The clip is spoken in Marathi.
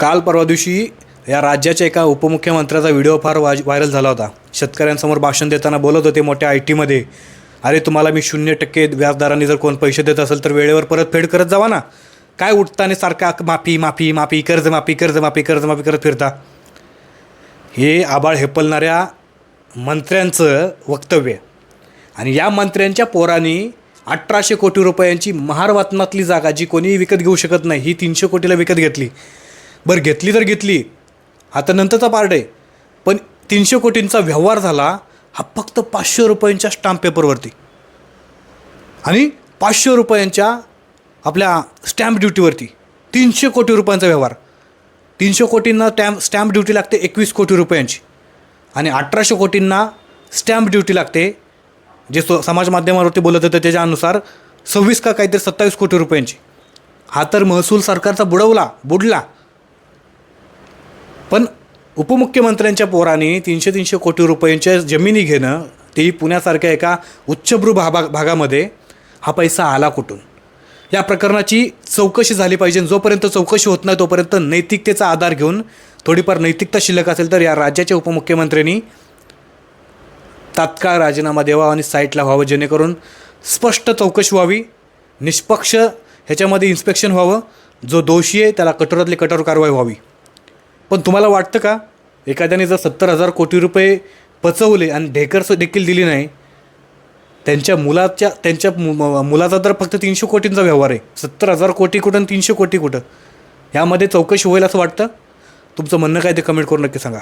काल परवा दिवशी या राज्याच्या एका उपमुख्यमंत्र्याचा व्हिडिओ फार वाज व्हायरल झाला होता. शेतकऱ्यांसमोर भाषण देताना बोलत होते मोठ्या आय टीमध्ये अरे तुम्हाला मी शून्य टक्के व्याजदराने जर कोण पैसे देत असेल तर वेळेवर परतफेड करत जावा ना. काय उठताना सारखा माफी माफी माफी कर्जमाफी कर्जमाफी कर्जमाफी करत फिरता? हे आबाळ हेपलणाऱ्या मंत्र्यांचं वक्तव्य. आणि या मंत्र्यांच्या पोरांनी अठराशे कोटी रुपयांची महारवातनातली जागा जी कोणीही विकत घेऊ शकत नाही ही तीनशे कोटीला विकत घेतली. बरं घेतली तर घेतली. आता नंतरचा पार्ट आहे. पण तीनशे कोटींचा व्यवहार झाला हा फक्त पाचशे रुपयांच्या स्टॅम्प पेपरवरती आणि पाचशे रुपयांच्या आपल्या स्टॅम्प ड्युटीवरती तीनशे कोटी रुपयांचा व्यवहार. तीनशे कोटींना टॅम्प स्टॅम्प ड्युटी लागते एकवीस कोटी रुपयांची. आणि अठराशे कोटींना स्टॅम्प ड्युटी लागते जे सो समाज माध्यमावरती बोलत होते त्याच्यानुसार सव्वीस का काहीतरी सत्तावीस कोटी रुपयांची. हा तर महसूल सरकारचा बुडवला बुडला. पण उपमुख्यमंत्र्यांच्या पोराने तीनशे तीनशे कोटी रुपयांच्या जमिनी घेणं तेही पुण्यासारख्या एका उच्चभ्रू भागा भागामध्ये हा पैसा आला कुठून? या प्रकरणाची चौकशी झाली पाहिजे जोपर्यंत चौकशी होत नाही तोपर्यंत नैतिकतेचा आधार घेऊन थोडीफार नैतिकता शिल्लक असेल तर या राज्याच्या उपमुख्यमंत्र्यांनी तात्काळ राजीनामा द्यावा आणि साईटला व्हावं जेणेकरून स्पष्ट चौकशी व्हावी निष्पक्ष ह्याच्यामध्ये इन्स्पेक्शन व्हावं जो दोषी आहे त्याला कठोरातली कठोर कारवाई व्हावी. पण तुम्हाला वाटतं का? एखाद्याने जर सत्तर हजार कोटी रुपये पचवले आणि ढेकरस देखील दिली नाही त्यांच्या मुलाच्या त्यांच्या मु- मुलाचा तर फक्त तीनशे कोटींचा व्यवहार आहे. सत्तर हजार कोटी कुठं तीनशे कोटी कुठं? यामध्ये चौकशी होईल असं वाटतं? तुमचं म्हणणं काय ते कमेंट करून नक्की सांगा.